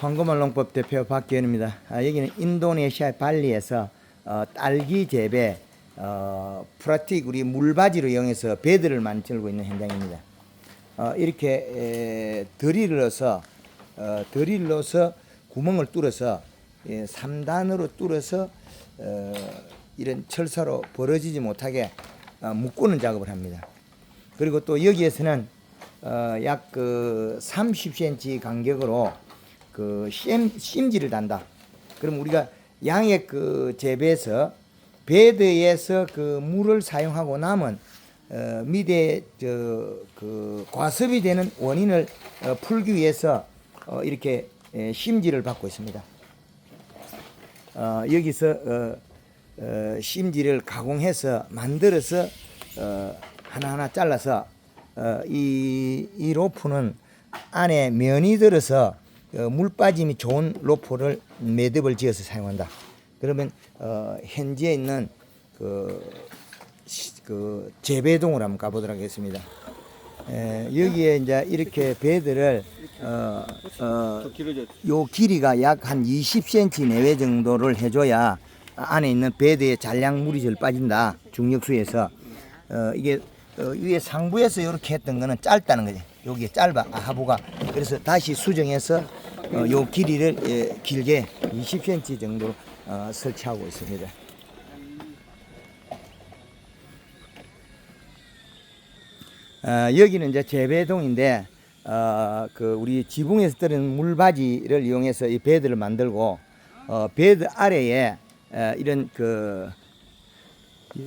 황금알 농법 대표 박기현입니다. 아, 여기는 인도네시아 발리에서 어, 딸기 재배 어, 프라틱 우리 물바지로 이용해서 배들을 만들고 있는 현장입니다. 어, 이렇게 에, 드릴러서 어, 드릴러서 구멍을 뚫어서 예, 3단으로 뚫어서 어, 이런 철사로 벌어지지 못하게 어, 묶고는 작업을 합니다. 그리고 또 여기에서는 어, 약그 30cm 간격으로 그 심, 심지를 단다. 그럼 우리가 양액 그 재배에서 베드에서 그 물을 사용하고 남은 어, 미대 저그 과습이 되는 원인을 어, 풀기 위해서 어, 이렇게 에, 심지를 받고 있습니다. 어, 여기서 어, 어, 심지를 가공해서 만들어서 어, 하나하나 잘라서 어, 이, 이 로프는 안에 면이 들어서 어, 물 빠짐이 좋은 로프를 매듭을 지어서 사용한다. 그러면 어, 현지에 있는 그, 시- 그 재배동을 한번 가보도록 하겠습니다. 에, 여기에 이제 이렇게 배들을 어, 어, 요 길이가 약 한 20cm 내외 정도를 해줘야 안에 있는 베드에 잔량물이 절 빠진다. 중력수에서. 어, 이게 어, 위에 상부에서 이렇게 했던 거는 짧다는 거지. 여기에 짧아. 아, 하부가. 그래서 다시 수정해서 어, 요 길이를 예, 길게 20cm 정도 어, 설치하고 있습니다. 어, 여기는 이제 재배동인데 어, 그 우리 지붕에서 떨어진 물바지를 이용해서 이 베드를 만들고 어, 베드 아래에 어, 이런 그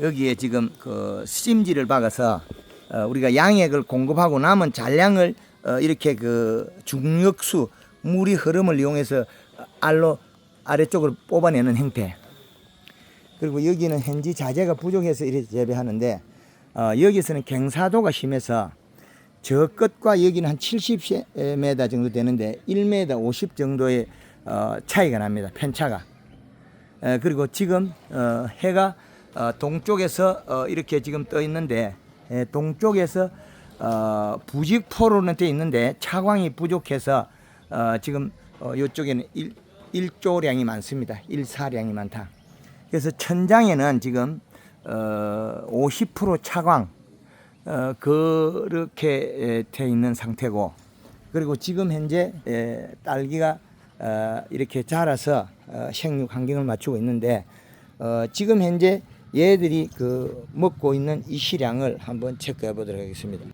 여기에 지금 그 심지를 박아서 어, 우리가 양액을 공급하고 남은 잔량을 어, 이렇게 그 중력수 물이 흐름을 이용해서 알로 아래쪽으로 뽑아내는 형태. 그리고 여기는 현지 자재가 부족해서 이렇게 재배하는데 어, 여기서는 경사도가 심해서 저 끝과 여기는 한 70m 정도 되는데 1m 50 정도의 어, 차이가 납니다. 편차가. 에, 그리고 지금 어, 해가 어, 동쪽에서 어, 이렇게 지금 떠 있는데 에, 동쪽에서 어, 부직포로는 돼 있는데 차광이 부족해서 어, 지금 어, 이쪽에는 일, 일조량이 많습니다. 일사량이 많다. 그래서 천장에는 지금 어, 50% 차광 어, 그렇게 에, 돼 있는 상태고 그리고 지금 현재 에, 딸기가 어, 이렇게 자라서 어, 생육 환경을 맞추고 있는데 어, 지금 현재 얘들이 그 먹고 있는 이 시량을 한번 체크해 보도록 하겠습니다.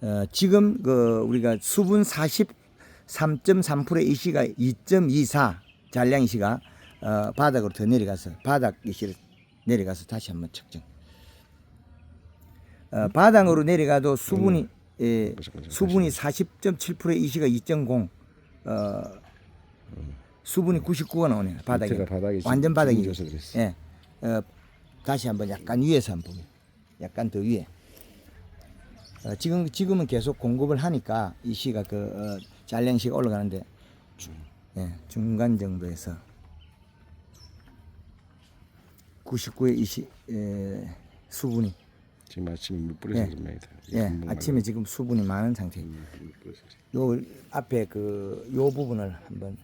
어, 지금 그 우리가 수분 43.3%의 이시가 2.24 잔량 이시가 어, 바닥으로 더 내려가서 바닥 이시를 내려가서 다시 한번 측정. 어, 바닥으로 내려가도 수분이 예, 수분이 40.7%의 이시가 2.0 어, 수분이 99가 나오네요 바닥에. 완전 바닥이. 예. 어, 다시 한번 약간 위에서 한번 보면 약간 더 위에 어, 지금 지금은 계속 공급을 하니까 이 시가 그 어, 잔량시가 올라가는데 예, 중간 정도에서 99의 이시 에, 수분이 지금 아침에 물 뿌려서 예. 그런 모양이다. 예, 아침에 지금 수분이 많은 상태예요. 요 앞에 그 요 부분을 한번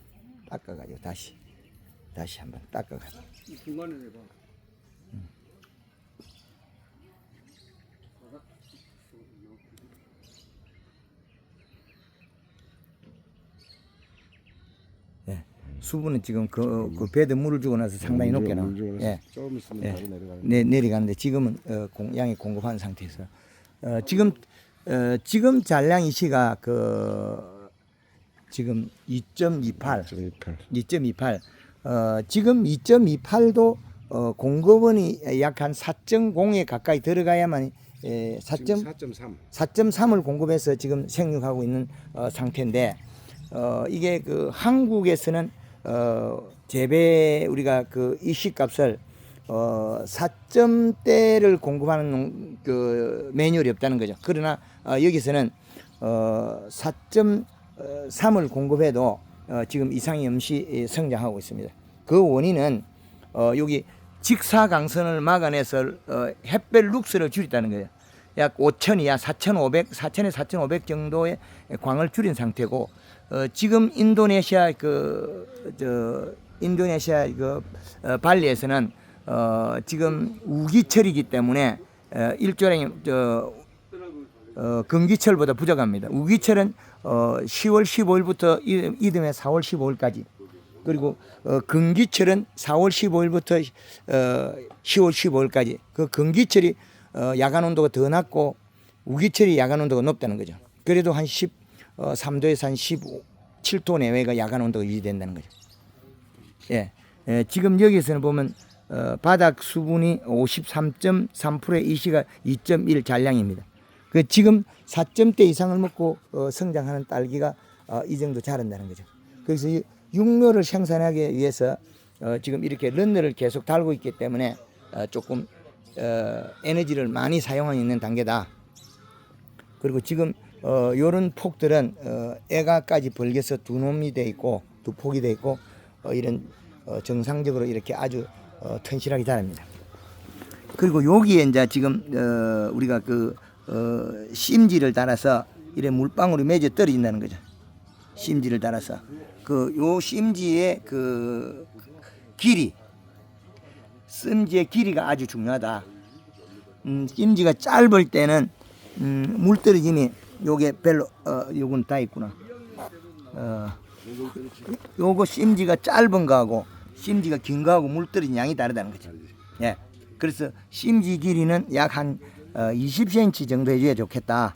닦아가지고 다시 다시 한번 닦아가지고 중간에 내봐. 예. 수분은 지금 그, 그 배드 물을 주고 나서 상당히 높게 나와. 예. 예. 조금 있으면 예. 바로 내려가는. 내, 내려가는데 지금은 어, 공, 양이 공급한 상태에서 어, 지금 어, 지금 잔량 이 시가 그 지금 2.28 2.28. 2.28. 어, 지금 2.28도 어, 공급원이 약 한 4.0에 가까이 들어가야만 에, 4. 4.3. 4.3을 공급해서 지금 생육하고 있는 어, 상태인데 어, 이게 그 한국에서는 어, 재배 우리가 그 이식값을 어, 4점대를 공급하는 농- 그 매뉴얼이 없다는 거죠. 그러나 어, 여기서는 어, 4.3을 공급해도 어, 지금 이상이 없이 성장하고 있습니다. 그 원인은 어, 여기 직사광선을 막아내서 어, 햇볕 룩스를 줄였다는 거예요. 약 5천 이하 4,500, 4천에 4,500 정도의 광을 줄인 상태고 어, 지금 인도네시아 그저 인도네시아 그 어, 발리에서는 어, 지금 우기철이기 때문에 어, 일조량이 저 어, 금기철보다 부족합니다. 우기철은 어, 10월 15일부터 이듬해 4월 15일까지 그리고 어, 금기철은 4월 15일부터 어, 10월 15일까지 그 금기철이 어, 야간 온도가 더 낮고 우기철이 야간 온도가 높다는 거죠. 그래도 한 13도에서 한 15, 7도 내외가 야간 온도가 유지된다는 거죠. 예, 예, 지금 여기서는 보면 어, 바닥 수분이 53.3%의 이 시가 2.1 잔량입니다. 그 지금 4점대 이상을 먹고 어, 성장하는 딸기가 어, 이 정도 자란다는 거죠. 그래서 이 육묘를 생산하기 위해서 어, 지금 이렇게 런너를 계속 달고 있기 때문에 어, 조금 어, 에너지를 많이 사용하고 있는 단계다. 그리고 지금 어, 요런 폭들은 어, 애가까지 벌겨서 두 놈이 돼 있고 두 폭이 돼 있고 어, 이런 어, 정상적으로 이렇게 아주 어, 튼실하게 자랍니다. 그리고 여기에 이제 지금 어, 우리가 그 어, 심지를 달아서 이래 물방울이 맺어 떨어진다는 거죠. 심지를 달아서 그 요 심지의 그 길이 심지의 길이가 아주 중요하다. 음, 심지가 짧을 때는 음, 물 떨어짐이 요게 별로 어, 요건 다 있구나. 어, 요거 심지가 짧은 거하고 심지가 긴 거하고 물 떨어진 양이 다르다는 거죠. 예. 그래서 심지 길이는 약한 어, 20cm 정도 해줘야 좋겠다.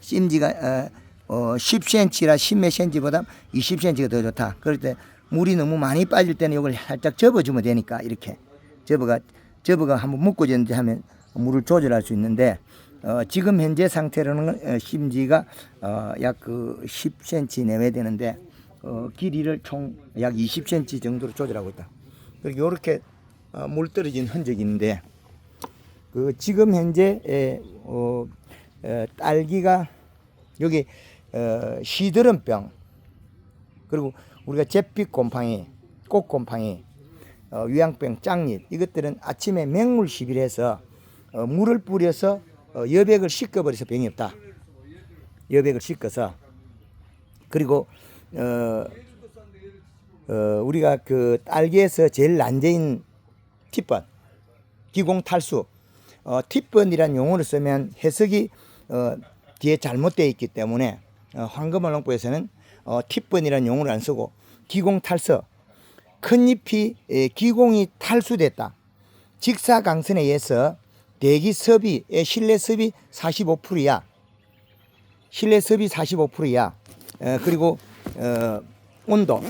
심지가 어, 어, 10cm라 10몇 cm보다 20cm가 더 좋다. 그럴 때 물이 너무 많이 빠질 때는 이걸 살짝 접어주면 되니까 이렇게 접어가 접어가 한번 묶어졌는지 하면 물을 조절할 수 있는데 어, 지금 현재 상태로는 어, 심지가 어, 약그 10cm 내외 되는데 어, 길이를 총 약 20cm 정도로 조절하고 있다. 그리고 이렇게 어, 물 떨어진 흔적이 있는데 그 지금 현재 에, 어, 어, 딸기가 여기 어, 시드름병 그리고 우리가 잿빛 곰팡이, 꽃 곰팡이, 어, 위양병, 짱잎 이것들은 아침에 맹물 시비해서 어, 물을 뿌려서 어, 여백을 씻어버려서 병이 없다. 여백을 씻어서 그리고 어, 어, 우리가 그 딸기에서 제일 난제인 티번 기공 탈수 어, 티번이란 용어를 쓰면 해석이 어, 뒤에 잘못되어 있기 때문에 어, 황금언론부에서는 어, 티번이라는 용어를 안 쓰고 기공 탈서 큰 잎이 에, 기공이 탈수됐다. 직사광선에 의해서 대기 섭이 에, 실내 섭이 45%야. 실내 섭이 45%야. 어, 그리고 어, 온도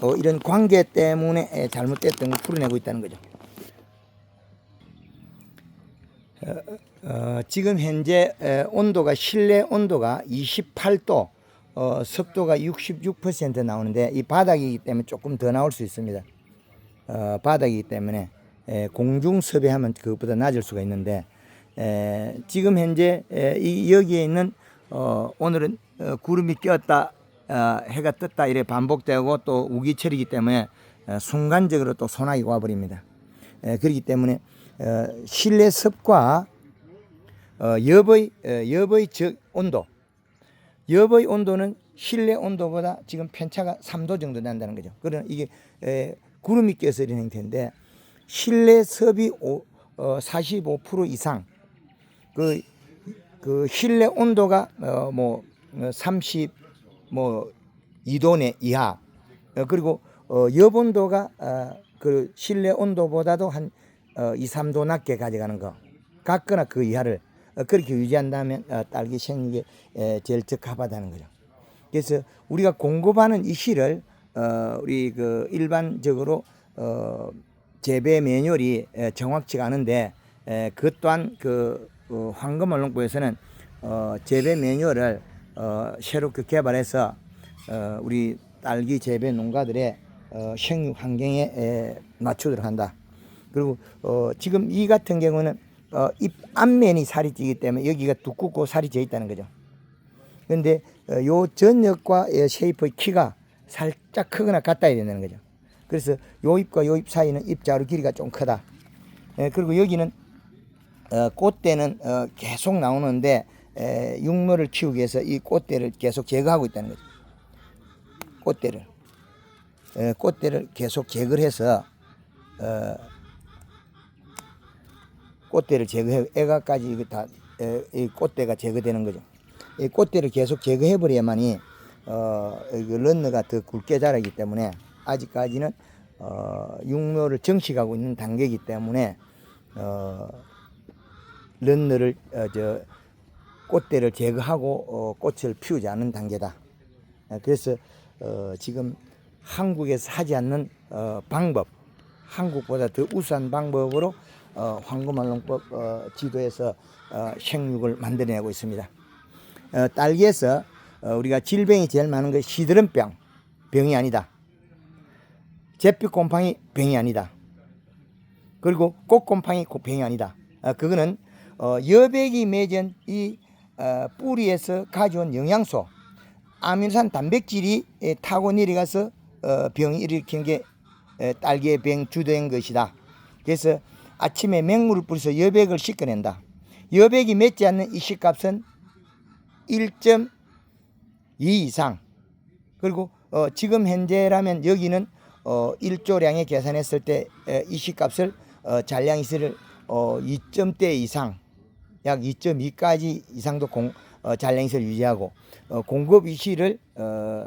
어, 이런 관계 때문에 에, 잘못됐던 걸 풀어내고 있다는 거죠. 어, 지금 현재 에, 온도가 실내 온도가 28도, 어, 습도가 66% 나오는데 이 바닥이기 때문에 조금 더 나올 수 있습니다. 어, 바닥이기 때문에 에, 공중 섭외하면 그것보다 낮을 수가 있는데 에, 지금 현재 에, 이 여기에 있는 어, 오늘은 어, 구름이 꼈다 어, 해가 떴다 이래 반복되고 또 우기철이기 때문에 어, 순간적으로 또 소나기 와버립니다. 에, 그렇기 때문에 어, 실내 습과 어, 엽의 적 온도 엽의 온도는 실내 온도보다 지금 편차가 3도 정도 난다는 거죠. 그러나 이게 에, 구름이 껴서 이런 형태인데 실내 섭이 오, 어, 45% 이상. 그, 그 실내 온도가 어, 뭐 30 뭐 2도 내 이하. 어, 그리고 어, 엽 온도가 어, 그 실내 온도보다도 한 어, 2, 3도 낮게 가져가는 거. 같거나 그 이하를 어, 그렇게 유지한다면 어, 딸기 생육에 에, 제일 적합하다는 거죠. 그래서 우리가 공급하는 이 실을 어, 우리 그 일반적으로 어, 재배 매뉴얼이 에, 정확치가 않은데 에, 그 또한 그 어, 황금언론부에서는 어, 재배 매뉴얼을 어, 새롭게 개발해서 어, 우리 딸기 재배 농가들의 어, 생육 환경에 에, 맞추도록 한다. 그리고 어, 지금 이 같은 경우는 어, 잎 앞면이 살이 찌기 때문에 여기가 두껍고 살이 져 있다는 거죠. 그런데 어, 요 전역과 이 쉐이프의 키가 살짝 크거나 같아야 된다는 거죠. 그래서 요 잎과 요 잎 사이는 잎자루 길이가 좀 크다. 예, 그리고 여기는 어, 꽃대는 어, 계속 나오는데 에, 육묘를 키우기 위해서 이 꽃대를 계속 제거하고 있다는 거죠. 꽃대를 에, 꽃대를 계속 제거를 해서 어, 꽃대를 제거해 애가까지 이거 다이 꽃대가 제거되는 거죠. 이 꽃대를 계속 제거해 버려야만이 어, 그 런너가 더 굵게 자라기 때문에 아직까지는 어, 육묘를 정식하고 있는 단계이기 때문에 어, 런너를 어, 저 꽃대를 제거하고 어, 꽃을 피우지 않는 단계다. 어, 그래서 어, 지금 한국에서 하지 않는 어, 방법, 한국보다 더 우수한 방법으로 어, 황금알롱법 어, 지도에서 어, 생육을 만들어내고 있습니다. 어, 딸기에서 어, 우리가 질병이 제일 많은 것이 시드름병, 병이 아니다. 제피곰팡이 병이 아니다. 그리고 꽃곰팡이 고- 병이 아니다. 어, 그거는 어, 여백이 맺은 이 어, 뿌리에서 가져온 영양소, 아미노산 단백질이 에, 타고 내려가서 어, 병이 일으키는 게 에, 딸기의 병 주된 것이다. 그래서 아침에 맹물을 뿌려서 여백을 씻어낸다. 여백이 맺지 않는 이 씨값은 1.2 이상. 그리고 어, 지금 현재라면 여기는 어, 1조량에 계산했을 때 에, 이 씨값을 어, 잔량이슬을 어, 2점대 이상, 약 2.2까지 이상도 공, 어, 잔량이슬을 유지하고 어, 공급 이시를 어,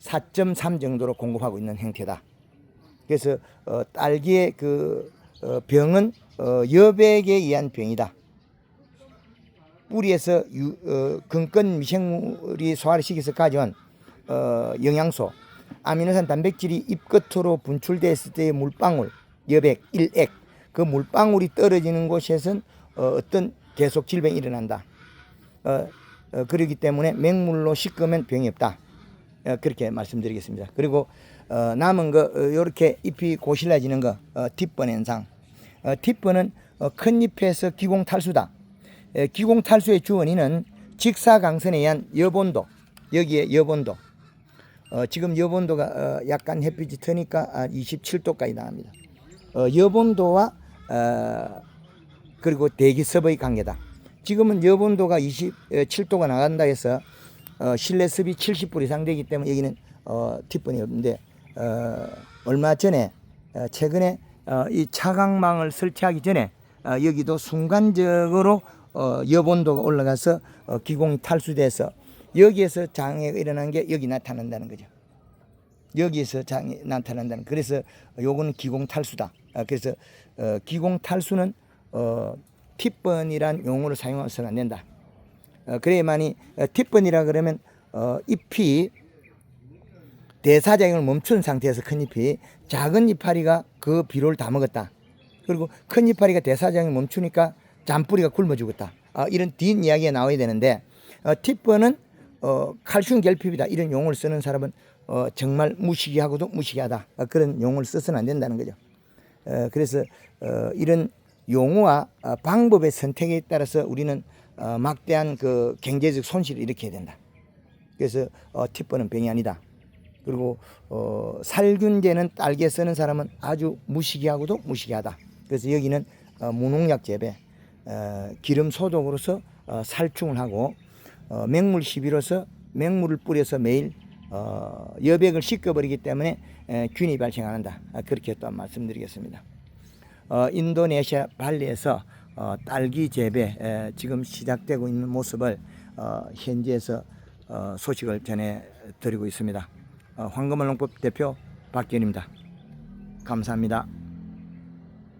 4.3 정도로 공급하고 있는 형태다. 그래서 어, 딸기의 그 어, 병은 어, 여백에 의한 병이다. 뿌리에서 유, 어, 근권 미생물이 소화를 시켜서 가져온 어, 영양소, 아미노산 단백질이 잎 끝으로 분출됐을 때의 물방울, 여백, 일액, 그 물방울이 떨어지는 곳에선 어, 어떤 계속 질병이 일어난다. 어, 어, 그러기 때문에 맹물로 씻으면 병이 없다. 어, 그렇게 말씀드리겠습니다. 그리고 어, 남은 거 이렇게 잎이 고실라지는 거 어, 뒷번 현상. 어, 뒷번은 어, 큰 잎에서 기공 탈수다. 에, 기공 탈수의 주 원인은 직사광선에 의한 여본도 여기에 여본도 어, 지금 여본도가 어, 약간 햇빛이 트니까 아, 27도까지 나갑니다. 어, 여본도와 어, 그리고 대기습의 관계다. 지금은 여본도가 27도가 나간다 해서 어, 실내 습이 70% 이상 되기 때문에 여기는 어, 뒷번이 없는데 어, 얼마 전에 어, 최근에 어, 이 차광망을 설치하기 전에 어, 여기도 순간적으로 어, 여본도가 올라가서 어, 기공이 탈수돼서 여기에서 장애가 일어난 게 여기 나타난다는 거죠. 여기에서 장애 나타난다는. 그래서 요거는 기공 탈수다. 아, 그래서 어, 기공 탈수는 어, 팁번이란 용어를 사용해서는 안 된다. 어, 그래야만이 어, 팁번이라 그러면 어, 잎이 대사작용을 멈춘 상태에서 큰 잎이 작은 이파리가 그 비료를 다 먹었다. 그리고 큰 이파리가 대사작용을 멈추니까 잔뿌리가 굶어 죽었다. 아, 이런 뒷 이야기가 나와야 되는데 어, 팁번은 어, 칼슘 결핍이다. 이런 용어를 쓰는 사람은 어, 정말 무시기하고도 무시기하다. 어, 그런 용어를 써서는 안 된다는 거죠. 어, 그래서 어, 이런 용어와 어, 방법의 선택에 따라서 우리는 어, 막대한 그 경제적 손실을 일으켜야 된다. 그래서 어, 팁번은 병이 아니다. 그리고 어, 살균제는 딸기에 쓰는 사람은 아주 무시기하고도 무시기하다. 그래서 여기는 어, 무농약 재배, 어, 기름 소독으로서 어, 살충을 하고 어, 맹물 시비로서 맹물을 뿌려서 매일 어, 여백을 씻겨버리기 때문에 에, 균이 발생 안 한다. 아, 그렇게 또 말씀드리겠습니다. 어, 인도네시아 발리에서 어, 딸기 재배 에, 지금 시작되고 있는 모습을 어, 현지에서 어, 소식을 전해 드리고 있습니다. 어, 황금알농법 대표 박기현입니다. 감사합니다.